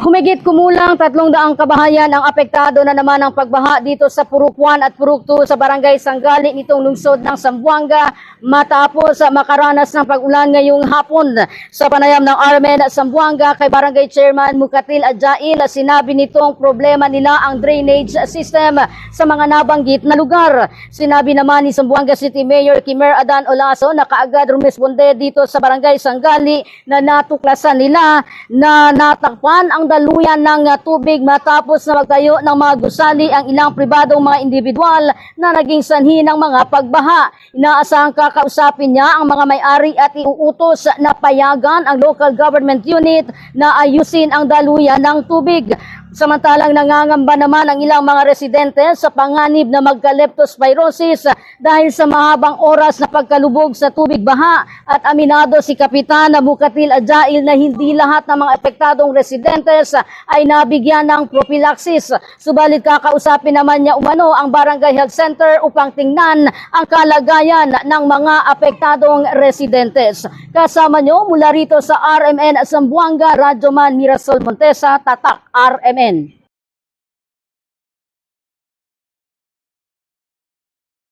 Humigit kumulang tatlong daang kabahayan ang apektado na naman ng pagbaha dito sa Purok 1 at Purok 2 sa barangay Sanggali nitong lungsod ng Zamboanga matapos makaranas ng pag-ulan ngayong hapon. Sa panayam ng RMN at Zamboanga kay Barangay Chairman Mukatil Adjail, sinabi nitong problema nila ang drainage system sa mga nabanggit na lugar. Sinabi naman ni Zamboanga City Mayor Kimer Adan Olaso na kaagad rumisponde dito sa barangay Sanggali na natuklasan nila na natakpan ang daluyan ng uh, tubig matapos na magtayo ng mga gusali ang ilang pribadong mga individual na naging sanhi ng mga pagbaha. Inaasahang kakausapin niya ang mga may-ari at iuutos na payagan ang local government unit na ayusin ang daluyan ng tubig. Samantalang nangangamba naman ang ilang mga residente sa panganib na magka-leptospirosis dahil sa mahabang oras na pagkalubog sa tubig baha at aminado si Kapitana Mukatil Adjail na hindi lahat ng mga epektadong residentes ay nabigyan ng prophylaxis. Subalit kakausapin naman niya umano ang Barangay Health Center upang tingnan ang kalagayan ng mga apektadong residentes. Kasama niyo mula rito sa RMN Zamboanga, Radyoman Mirasol Montesa, Tatak RMN. BNN.